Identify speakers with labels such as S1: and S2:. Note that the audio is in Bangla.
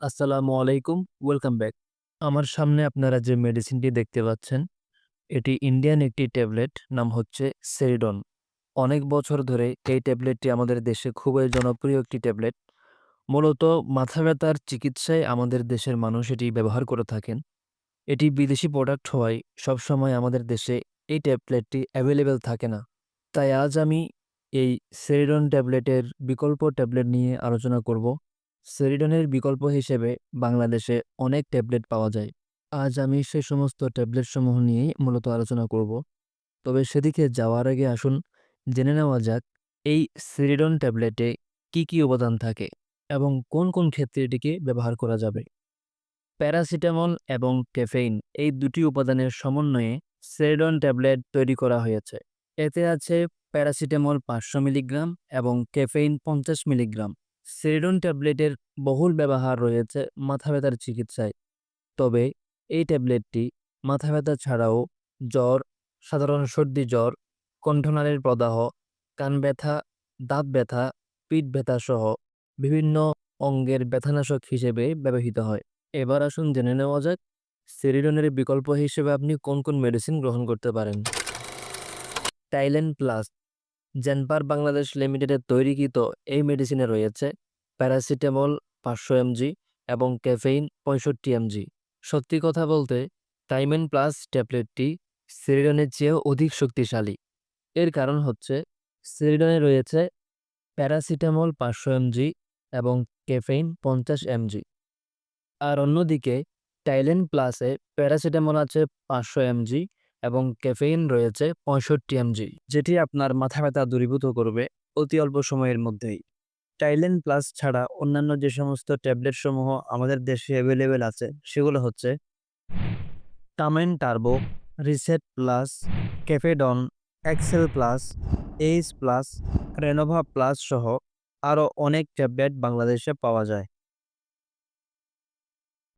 S1: আসসালামু আলাইকুম, ওয়েলকাম ব্যাক। আমার সামনে আপনারা যে মেডিসিনটি দেখতে পাচ্ছেন, এটি ইন্ডিয়ান একটি ট্যাবলেট, নাম হচ্ছে সেরিডন। অনেক বছর ধরে এই ট্যাবলেটটি আমাদের দেশে খুবই জনপ্রিয় একটি ট্যাবলেট। মূলত মাথা ব্যথার চিকিৎসায় আমাদের দেশের মানুষ এটি ব্যবহার করে থাকেন। এটি বিদেশি প্রোডাক্ট হওয়ায় সবসময় আমাদের দেশে এই ট্যাবলেটটি অ্যাভেলেবেল থাকে না। তাই আজ আমি এই সেরিডন ট্যাবলেটের বিকল্প ট্যাবলেট নিয়ে আলোচনা করব। সেরিডনের বিকল্প হিসেবে বাংলাদেশে অনেক ট্যাবলেট পাওয়া যায়। আজ আমি সেই সমস্ত ট্যাবলেট সমূহ নিয়েই মূলত আলোচনা করব। তবে সেদিকে যাওয়ার আগে আসুন, জেনে নেওয়া যাক, এই সেরিডন ট্যাবলেটে কি কি উপাদান থাকে এবং কোন কোন ক্ষেত্রে এটিকে ব্যবহার করা যাবে। প্যারাসিটামল এবং ক্যাফেইন এই দুটি উপাদানের সমন্বয়ে সেরিডন ট্যাবলেট তৈরি করা হয়েছে। এতে আছে প্যারাসিটামল পাঁচশো মিলিগ্রাম এবং ক্যাফেইন পঞ্চাশ মিলিগ্রাম। সেরিডন ট্যাবলেটের বহুল ব্যবহার রয়েছে মাথা ব্যথার চিকিৎসায়। তবে এই ট্যাবলেটটি মাথা ব্যথা ছাড়াও জ্বর, সাধারণ সর্দি জ্বর, কণ্ঠনালীর প্রদাহ, কান ব্যথা, দাঁত ব্যথা, পিঠ ব্যথা সহ বিভিন্ন অঙ্গের ব্যথানাশক হিসেবে ব্যবহৃত হয়। এবার আসুন জেনে নেওয়া যাক সেরিডনের বিকল্প হিসেবে আপনি কোন কোন মেডিসিন গ্রহণ করতে পারেন। টাইলেন প্লাস জেনপার বাংলাদেশ লিমিটেডের তৈরিকৃত এই মেডিসিনে রয়েছে প্যারাসিটামল পাঁচশো এমজি এবং ক্যাফেইন পঁয়ষট্টি এমজি। সত্যি কথা বলতে, টাইমেন প্লাস ট্যাবলেটটি সেরিডনের চেয়েও অধিক শক্তিশালী। এর কারণ হচ্ছে, সেরিডনে রয়েছে প্যারাসিটামল পাঁচশো এমজি এবং ক্যাফেইন পঞ্চাশ এমজি। আর অন্যদিকে, টাইলেন প্লাসে প্যারাসিটামল আছে পাঁচশো এমজি এবং ক্যাফেইন রয়েছে পঁয়ষট্টি এমজি, যেটি আপনার মাথা ব্যথা দূরীভূত করবে অতি অল্প সময়ের মধ্যেই। টাইলেন প্লাস ছাড়া অন্যান্য যে সমস্ত ট্যাবলেট সমূহ আমাদের দেশে অ্যাভেলেবেল আছে, সেগুলো হচ্ছে টামেন turbo reset plus ক্যাফেডন excel plus H plus Renova plus সহ আরও অনেক ট্যাবলেট বাংলাদেশে পাওয়া যায়।